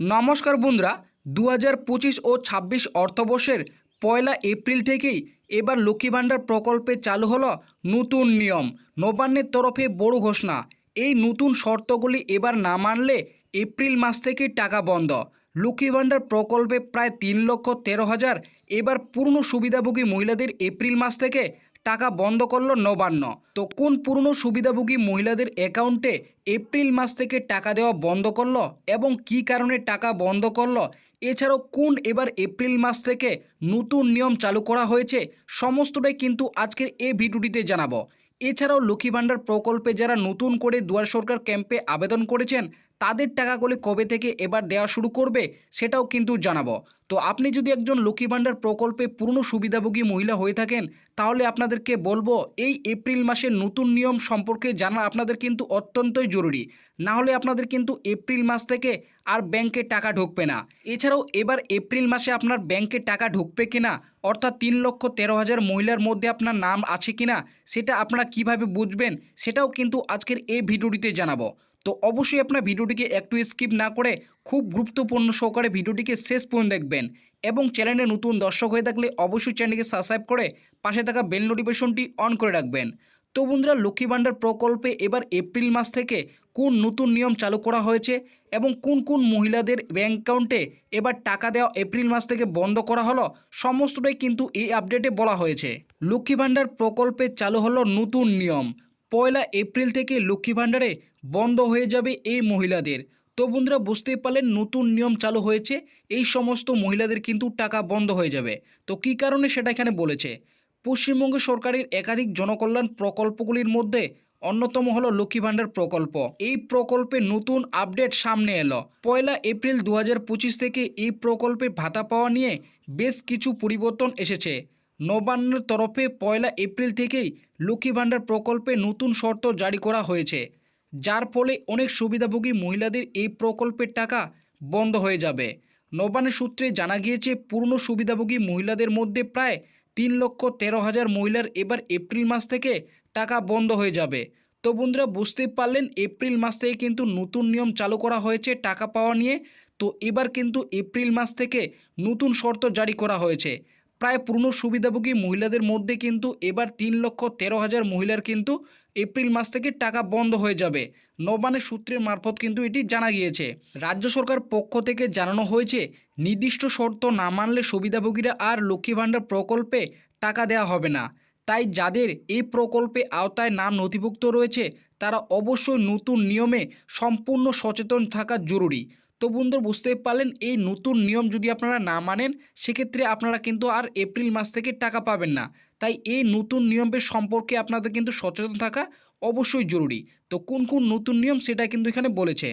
নমস্কার বন্ধুরা দু হাজার পঁচিশ ও ছাব্বিশ অর্থবর্ষের পয়লা এপ্রিল থেকেই এবার লক্ষ্মী ভাণ্ডার প্রকল্পে চালু হলো নতুন নিয়ম। নবান্নের তরফে বড় ঘোষণা, এই নতুন শর্তগুলি এবার না মানলে এপ্রিল মাস থেকে টাকা বন্ধ। লক্ষ্মী ভাণ্ডার প্রকল্পে প্রায় তিন লক্ষ তেরো হাজার, এবার পূর্ণ সুবিধাভোগী মহিলাদের এপ্রিল মাস থেকে টাকা বন্ধ করল নবান্ন। তো কোন পুরনো সুবিধাভোগী মহিলাদের অ্যাকাউন্টে এপ্রিল মাস থেকে টাকা দেওয়া বন্ধ করল এবং কী কারণে টাকা বন্ধ করল? এছাড়াও কোন এবার এপ্রিল মাস থেকে নতুন নিয়ম চালু করা হয়েছে? সমস্তটাই কিন্তু আজকের এই ভিডিওটিতে জানাব। এছাড়াও লক্ষ্মী ভাণ্ডার প্রকল্পে যারা নতুন করে দুয়ার সরকার ক্যাম্পে আবেদন করেছেন তাদের টাকাগুলি কবে থেকে এবার দেওয়া শুরু করবে সেটাও কিন্তু জানাব। তো আপনি যদি একজন লক্ষ্মী ভাণ্ডার প্রকল্পে পূর্ণ সুবিধাভোগী মহিলা হয়ে থাকেন, তাহলে আপনাদেরকে বলব এই এপ্রিল মাসের নতুন নিয়ম সম্পর্কে জানা আপনাদের কিন্তু অত্যন্তই জরুরি। না হলে আপনাদের কিন্তু এপ্রিল মাস থেকে আর ব্যাংকে টাকা ঢুকবে না। এছাড়াও এবার এপ্রিল মাসে আপনার ব্যাংকে টাকা ঢুকবে কিনা, অর্থাৎ তিন লক্ষ তেরো হাজার মহিলার মধ্যে আপনার নাম আছে কিনা, সেটা আপনারা কীভাবে বুঝবেন, সেটাও কিন্তু আজকের এই ভিডিওটিতে জানাব। তো অবশ্যই আপনার ভিডিওটিকে একটু স্কিপ না করে খুব গুরুত্বপূর্ণ সহকারে ভিডিওটিকে শেষ পর্যন্ত দেখবেন এবং চ্যানেলে নতুন দর্শক হয়ে থাকলে অবশ্যই চ্যানেলকে সাবস্ক্রাইব করে পাশে থাকা বেল নোটিফিকেশনটি অন করে রাখবেন। তো বন্ধুরা, লক্ষ্মী ভাণ্ডার প্রকল্পে এবার এপ্রিল মাস থেকে কোন নতুন নিয়ম চালু করা হয়েছে এবং কোন কোন মহিলাদের ব্যাঙ্ক অ্যাকাউন্টে এবার টাকা দেওয়া এপ্রিল মাস থেকে বন্ধ করা হলো, সমস্তটাই কিন্তু এই আপডেটে বলা হয়েছে। লক্ষ্মী ভাণ্ডার প্রকল্পে চালু হলো নতুন নিয়ম। পয়লা এপ্রিল থেকে লক্ষ্মী ভাণ্ডারে বন্ধ হয়ে যাবে এই মহিলাদের। তো বন্ধুরা, বুঝতেই পারলেন নতুন নিয়ম চালু হয়েছে, এই সমস্ত মহিলাদের কিন্তু টাকা বন্ধ হয়ে যাবে। তো কী কারণে সেটা এখানে বলেছে? পশ্চিমবঙ্গ সরকারের একাধিক জনকল্যাণ প্রকল্পগুলির মধ্যে অন্যতম হলো লক্ষ্মী ভাণ্ডার প্রকল্প। এই প্রকল্পে নতুন আপডেট সামনে এলো। পয়লা এপ্রিল দু হাজার পঁচিশ থেকে এই প্রকল্পে ভাতা পাওয়া নিয়ে বেশ কিছু পরিবর্তন এসেছে। নবান্নের তরফে পয়লা এপ্রিল থেকেই লক্ষ্মী ভাণ্ডার প্রকল্পে নতুন শর্ত জারি করা হয়েছে। যার ফলে অনেক সুবিধাভোগী মহিলাদের এই প্রকল্পের টাকা বন্ধ হয়ে যাবে। নবান্ন সূত্রে জানা গিয়েছে পূর্ণ সুবিধাভোগী মহিলাদের মধ্যে প্রায় তিন লক্ষ তেরো হাজার মহিলার এবার এপ্রিল মাস থেকে টাকা বন্ধ হয়ে যাবে। তো বন্ধুরা বুঝতেই পারলেন, এপ্রিল মাস থেকে কিন্তু নতুন নিয়ম চালু করা হয়েছে টাকা পাওয়া নিয়ে। তো এবার কিন্তু এপ্রিল মাস থেকে নতুন শর্ত জারি করা হয়েছে। প্রায় পূর্ণ সুবিধাভোগী মহিলাদের মধ্যে কিন্তু এবার তিন লক্ষ তেরো হাজার মহিলার কিন্তু এপ্রিল মাস থেকে টাকা বন্ধ হয়ে যাবে। নবানের সূত্রের মারফত কিন্তু এটি জানা গিয়েছে। রাজ্য সরকার পক্ষ থেকে জানানো হয়েছে, নির্দিষ্ট শর্ত না মানলে সুবিধাভোগীরা আর লক্ষ্মী ভাণ্ডার প্রকল্পে টাকা দেওয়া হবে না। তাই যাদের এই প্রকল্পে আওতায় নাম নথিভুক্ত রয়েছে, তারা অবশ্যই নতুন নিয়মে সম্পূর্ণ সচেতন থাকা জরুরি। তো বন্ধুরা বুঝতেই পারলেন, এই নতুন নিয়ম যদি আপনারা না মানেন, সেক্ষেত্রে আপনারা কিন্তু আর এপ্রিল মাস থেকে টাকা পাবেন না। তাই এই নতুন নিয়মের সম্পর্কে আপনাদের কিন্তু সচেতন থাকা অবশ্যই জরুরি। তো কোন কোন নতুন নিয়ম সেটা কিন্তু এখানে বলেছে?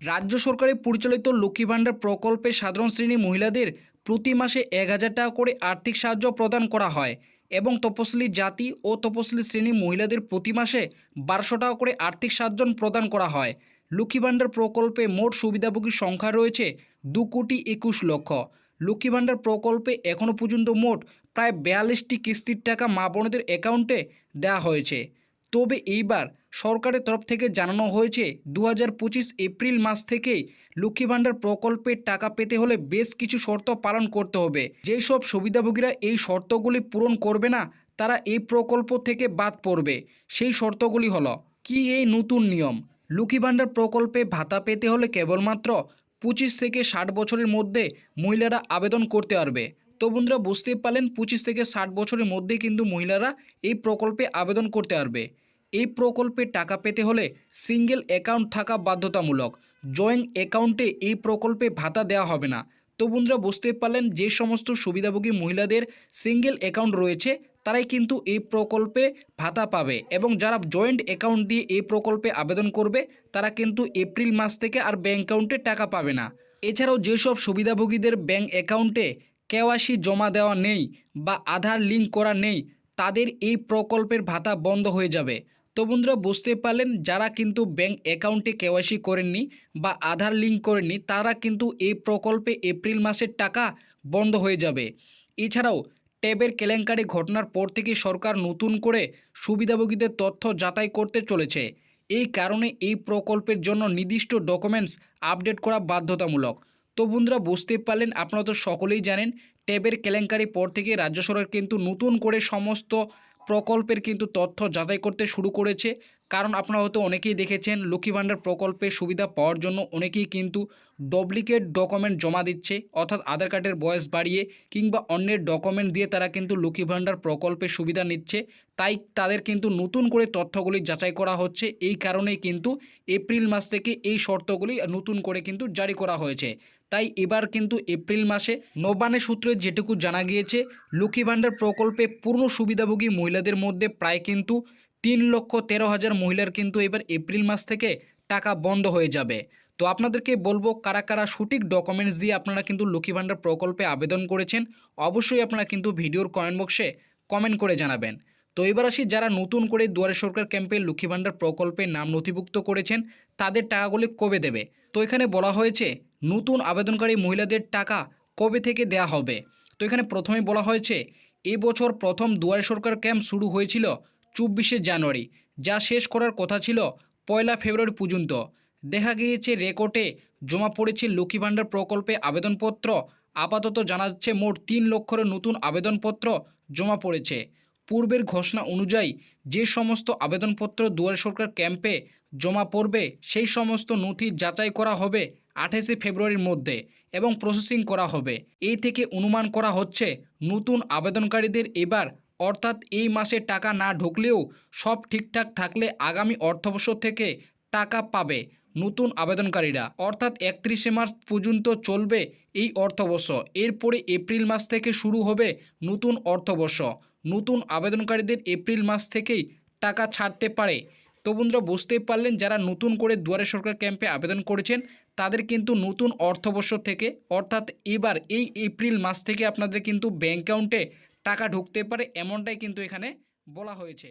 রাজ্য সরকারের পরিচালিত লক্ষ্মী ভাণ্ডার প্রকল্পে সাধারণ শ্রেণি মহিলাদের প্রতি মাসে এক হাজার টাকা করে আর্থিক সাহায্য প্রদান করা হয় এবং তপশিলি জাতি ও তপশিলি শ্রেণি মহিলাদের প্রতি মাসে বারোশো টাকা করে আর্থিক সাহায্য প্রদান করা হয়। লক্ষ্মী ভাণ্ডার প্রকল্পে মোট সুবিধাভোগীর সংখ্যা রয়েছে দু কোটি একুশ লক্ষ। লক্ষ্মী ভাণ্ডার প্রকল্পে এখনও পর্যন্ত মোট প্রায় বিয়াল্লিশটি কিস্তির টাকা মা বোনদের অ্যাকাউন্টে দেওয়া হয়েছে। তবে এইবার সরকারের তরফ থেকে জানানো হয়েছে দু হাজার পঁচিশ এপ্রিল মাস থেকেই লক্ষ্মী ভাণ্ডার প্রকল্পের টাকা পেতে হলে বেশ কিছু শর্ত পালন করতে হবে। যেই সব সুবিধাভোগীরা এই শর্তগুলি পূরণ করবে না, তারা এই প্রকল্প থেকে বাদ পড়বে। সেই শর্তগুলি হলো, কি এই নতুন নিয়ম? লক্ষ্মী ভাণ্ডার প্রকল্পে ভাতা পেতে হলে কেবলমাত্র পঁচিশ থেকে ষাট বছরের মধ্যে মহিলারা আবেদন করতে পারবে। তো বন্ধুরা, বুঝতেই পারলেন, পঁচিশ থেকে ষাট বছরের মধ্যে কিন্তু মহিলারা এই প্রকল্পে আবেদন করতে পারবে। এই প্রকল্পে টাকা পেতে হলে সিঙ্গেল অ্যাকাউন্ট থাকা বাধ্যতামূলক। জয়েন্ট অ্যাকাউন্টে এই প্রকল্পে ভাতা দেওয়া হবে না। তো বন্ধুরা, বুঝতেই পারলেন, যে সমস্ত সুবিধাভোগী মহিলাদের সিঙ্গেল অ্যাকাউন্ট রয়েছে তারাই কিন্তু এই প্রকল্পে ভাতা পাবে এবং যারা জয়েন্ট অ্যাকাউন্ট দিয়ে এই প্রকল্পে আবেদন করবে, তারা কিন্তু এপ্রিল মাস থেকে আর ব্যাঙ্ক অ্যাকাউন্টে টাকা পাবে না। এছাড়াও যেসব সুবিধাভোগীদের ব্যাঙ্ক অ্যাকাউন্টে কেওয়াইসি জমা দেওয়া নেই বা আধার লিঙ্ক করা নেই, তাদের এই প্রকল্পের ভাতা বন্ধ হয়ে যাবে। তো বন্ধুরা, বুঝতে পারলেন, যারা কিন্তু ব্যাঙ্ক অ্যাকাউন্টে কেওয়াইসি করেননি বা আধার লিঙ্ক করেননি, তারা কিন্তু এই প্রকল্পে এপ্রিল মাসের টাকা বন্ধ হয়ে যাবে। এছাড়াও ট্যাবের কেলেঙ্কারি ঘটনার পর থেকে সরকার নতুন করে সুবিধাভোগীদের তথ্য যাচাই করতে চলেছে। এই কারণে এই প্রকল্পের জন্য নির্দিষ্ট ডকুমেন্টস আপডেট করা বাধ্যতামূলক। তো বন্ধুরা বুঝতে পারলেন, আপনারা তো সকলেই জানেন, ট্যাবের কেলেঙ্কারি পর থেকে রাজ্য সরকার কিন্তু নতুন করে সমস্ত প্রকল্পের কিন্তু তথ্য যাচাই করতে শুরু করেছে। কারণ আপনারা হয়তো অনেকেই দেখেছেন, লক্ষ্মী ভাণ্ডার প্রকল্পের সুবিধা পাওয়ার জন্য অনেকেই কিন্তু ডুপ্লিকেট ডকুমেন্ট জমা দিচ্ছে, অর্থাৎ আধার কার্ডের বয়স বাড়িয়ে কিংবা অন্যের ডকুমেন্ট দিয়ে তারা কিন্তু লক্ষ্মী ভাণ্ডার প্রকল্পের সুবিধা নিচ্ছে। তাই তাদের কিন্তু নতুন করে তথ্যগুলি যাচাই করা হচ্ছে। এই কারণেই কিন্তু এপ্রিল মাস থেকে এই শর্তগুলি নতুন করে কিন্তু জারি করা হয়েছে। তাই এবার কিন্তু এপ্রিল মাসে নবান্নের সূত্রে যেটুকু জানা গিয়েছে, লক্ষ্মী ভাণ্ডার প্রকল্পে পূর্ণ সুবিধাভোগী মহিলাদের মধ্যে প্রায় কিন্তু তিন লক্ষ তেরো হাজার মহিলার কিন্তু এবার এপ্রিল মাস থেকে টাকা বন্ধ হয়ে যাবে। তো আপনাদেরকে বলব, কারা কারা সঠিক ডকুমেন্টস দিয়ে আপনারা কিন্তু লক্ষ্মী ভাণ্ডার প্রকল্পে আবেদন করেছেন, অবশ্যই আপনারা কিন্তু ভিডিওর কমেন্ট বক্সে কমেন্ট করে জানাবেন। তো এবার আসি, যারা নতুন করে দুয়ারে সরকার ক্যাম্পে লক্ষ্মী ভাণ্ডার প্রকল্পে নাম নথিভুক্ত করেছেন, তাদের টাকাগুলি কবে দেবে? তো এখানে বলা হয়েছে নতুন আবেদনকারী মহিলাদের টাকা কবে থেকে দেয়া হবে? তো এখানে প্রথমে বলা হয়েছে এবছর প্রথম দুয়ারে সরকার ক্যাম্প শুরু হয়েছিল চব্বিশে জানুয়ারি, যা শেষ করার কথা ছিল পয়লা ফেব্রুয়ারি পর্যন্ত। দেখা গিয়েছে রেকর্ডে জমা পড়েছে লক্ষ্মী ভাণ্ডার প্রকল্পে আবেদনপত্র। আপাতত জানা যাচ্ছে মোট তিন লক্ষের নতুন আবেদনপত্র জমা পড়েছে। পূর্বের ঘোষণা অনুযায়ী যে সমস্ত আবেদনপত্র দুয়ারে সরকার ক্যাম্পে জমা পড়বে, সেই সমস্ত নথি যাচাই করা হবে আঠাশে ফেব্রুয়ারির মধ্যে এবং প্রসেসিং করা হবে। এই থেকে অনুমান করা হচ্ছে, নতুন আবেদনকারীদের এবার, অর্থাৎ এই মাসে টাকা না ঢুকলেও সব ঠিকঠাক থাকলে আগামী অর্থবর্ষ থেকে টাকা পাবে নতুন আবেদনকারীরা। অর্থাৎ একত্রিশে মার্চ পর্যন্ত চলবে এই অর্থবর্ষ এরপরে এপ্রিল মাস থেকে শুরু হবে নতুন অর্থবর্ষ নতুন আবেদনকারীদের এপ্রিল মাস থেকেই টাকা ছাড়তে পারে। তো বন্ধুরা বুঝতেই পারলেন যারা নতুন করে দুয়ারে সরকার ক্যাম্পে আবেদন করেছেন, তাদের কিন্তু নতুন অর্থবর্ষ থেকে, অর্থাৎ এবার এই এপ্রিল মাস থেকে আপনাদের কিন্তু ব্যাঙ্ক অ্যাকাউন্টে টাকা ঢুকতে পারে, এমনটাই কিন্তু এখানে বলা হয়েছে।